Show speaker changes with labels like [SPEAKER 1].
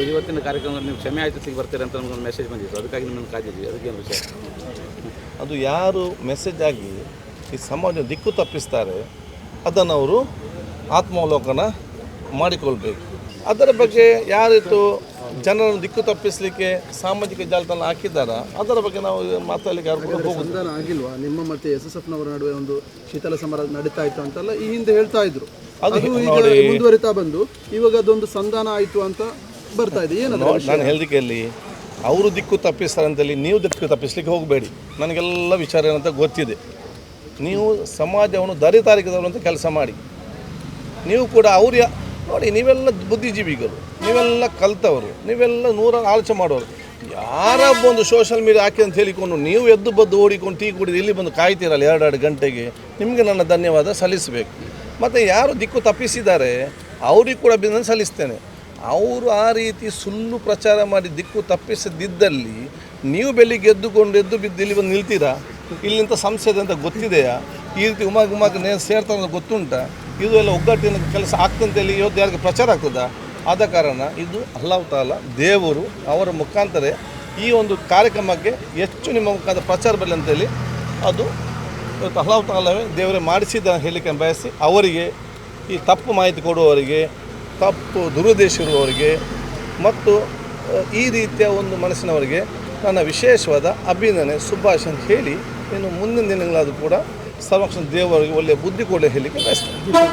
[SPEAKER 1] ಇವತ್ತು ಇವತ್ತಿನ ಕಾರ್ಯಕ್ರಮದಲ್ಲಿ ನೀವು ಕ್ಷಮೆ ಆಯ್ತು ಸಿಗಿ ಬರ್ತೀರಾ ಅಂತ ಒಂದು ಮೆಸೇಜ್ ಬಂದಿತ್ತು. ಅದಕ್ಕಾಗಿ ನಿಮ್ಮನ್ನು ಕಾದಿದ್ವಿ ಅದಕ್ಕೇನು ವಿಷಯ?
[SPEAKER 2] ಅದು ಯಾರು ಮೆಸೇಜ್ ಆಗಿ ಈ ಸಮಾಜ ದಿಕ್ಕು ತಪ್ಪಿಸ್ತಾರೆ ಅದನ್ನು ಅವರು ಆತ್ಮಾವಲೋಕನ ಮಾಡಿಕೊಳ್ಬೇಕು. ಅದರ ಬಗ್ಗೆ ಯಾರಿತ್ತು ಜನರನ್ನು ದಿಕ್ಕು ತಪ್ಪಿಸಲಿಕ್ಕೆ ಸಾಮಾಜಿಕ ಜಾಲತಾಣ ಹಾಕಿದ್ದಾರ? ಅದರ ಬಗ್ಗೆ ನಾವು ಮಾತಾಡಲಿಕ್ಕೆ
[SPEAKER 3] ಸಂಧಾನ ಆಗಿಲ್ವಾ? ನಿಮ್ಮ ಮತ್ತೆ ಎಸ್ ಎಸ್ ಎಫ್ನವರ ನಡುವೆ ಒಂದು ಶೀತಲ ಸಮರ ನಡೀತಾ ಇತ್ತು ಅಂತೆಲ್ಲ ಈ ಹಿಂದೆ ಹೇಳ್ತಾ ಇದ್ರು.
[SPEAKER 2] ಅದು
[SPEAKER 3] ಅದು ಮುಂದುವರಿತಾ ಬಂದು ಇವಾಗ ಅದೊಂದು ಸಂಧಾನ ಆಯಿತು ಅಂತ ಬರ್ತಾ ಇದೆ
[SPEAKER 2] ಏನು ನಾನು ಹೇಳಿದಕ್ಕೆ ಅಲ್ಲಿ ಅವರು ದಿಕ್ಕು ತಪ್ಪಿಸ್ತಾರೆ ಅಂತೇಳಿ ನೀವು ದಿಕ್ಕು ತಪ್ಪಿಸ್ಲಿಕ್ಕೆ ಹೋಗಬೇಡಿ. ನನಗೆಲ್ಲ ವಿಚಾರ ಏನಂತ ಗೊತ್ತಿದೆ. ನೀವು ಸಮಾಜವನ್ನು ದಾರಿ ಅಂತ ಕೆಲಸ ಮಾಡಿ. ನೀವು ಕೂಡ ಅವ್ರ ನೋಡಿ ನೀವೆಲ್ಲ ಬುದ್ಧಿಜೀವಿಗಳು ನೀವೆಲ್ಲ ಕಲ್ತವರು ನೀವೆಲ್ಲ ನೂರ ಆಲೋಚನೆ ಮಾಡೋರು. ಯಾರ ಒಂದು ಸೋಷಲ್ ಮೀಡಿಯಾ ಹಾಕಿ ಅಂತ ಹೇಳಿಕೊಂಡು ನೀವು ಎದ್ದು ಬದ್ದು ಓಡಿಕೊಂಡು ಟೀ ಕುಡಿದು ಇಲ್ಲಿ ಬಂದು ಕಾಯ್ತೀರಲ್ಲ ಎರಡೆರಡು ಗಂಟೆಗೆ ನಿಮಗೆ ನನ್ನ ಧನ್ಯವಾದ ಸಲ್ಲಿಸಬೇಕು. ಮತ್ತು ಯಾರು ದಿಕ್ಕು ತಪ್ಪಿಸಿದ್ದಾರೆ ಅವ್ರಿಗೆ ಕೂಡ ಅಭಿನಂದನೆ ಸಲ್ಲಿಸ್ತೇನೆ. ಅವರು ಆ ರೀತಿ ಸುಳ್ಳು ಪ್ರಚಾರ ಮಾಡಿ ದಿಕ್ಕು ತಪ್ಪಿಸದಿದ್ದಲ್ಲಿ ನೀವು ಬೆಳಿಗ್ಗೆ ಎದ್ದುಕೊಂಡು ಎದ್ದು ಬಿದ್ದು ಇಲ್ಲಿ ಬಂದು ನಿಲ್ತೀರಾ? ಇಲ್ಲಿಂದ ಸಂಸ್ಥೆ ಅಂತ ಗೊತ್ತಿದೆಯಾ? ಈ ರೀತಿ ಉಮಾಗ್ ಉಮಾಗ್ ನೇ ಅಂತ ಗೊತ್ತುಂಟಾ? ಇದು ಎಲ್ಲ ಒಗ್ಗಟ್ಟಿನ ಕೆಲಸ ಆಗ್ತಂತೇಳಿ ಇವತ್ತು ಯಾರಿಗೆ ಪ್ರಚಾರ ಆಗ್ತದಾ? ಆದ ಕಾರಣ ಇದು ಅಲ್ಲಾಹ್ ತಾಲ ದೇವರು ಅವರ ಮುಖಾಂತರ ಈ ಒಂದು ಕಾರ್ಯಕ್ರಮಕ್ಕೆ ಹೆಚ್ಚು ನಿಮ್ಮ ಮುಖಾಂತರ ಪ್ರಚಾರ ಬರಲಿ ಅಂತೇಳಿ ಅದು ಇವತ್ತು ಅಲ್ಲಾಹ್ ತಾಲವೇ ದೇವರೇ ಮಾಡಿಸಿದ ಹೇಳಿಕೆ ಬಯಸಿ ಅವರಿಗೆ ಈ ತಪ್ಪು ಮಾಹಿತಿ ಕೊಡುವವರಿಗೆ ತಪ್ಪು ದುರುದ್ದೇಶ ಇರುವವರಿಗೆ ಮತ್ತು ಈ ರೀತಿಯ ಒಂದು ಮನಸ್ಸಿನವರಿಗೆ ನನ್ನ ವಿಶೇಷವಾದ ಅಭಿನಂದನೆ, ಶುಭಾಶಯ ಅಂತ ಹೇಳಿ ಇನ್ನು ಮುಂದಿನ ದಿನಗಳಾದರೂ ಕೂಡ ಸರ್ವಕ್ಷಣ ದೇವರಿಗೆ ಒಳ್ಳೆಯ ಬುದ್ಧಿ ಕೂಡ ಹೇಳಲಿಕ್ಕೆ ಬಯಸ್ತೇನೆ.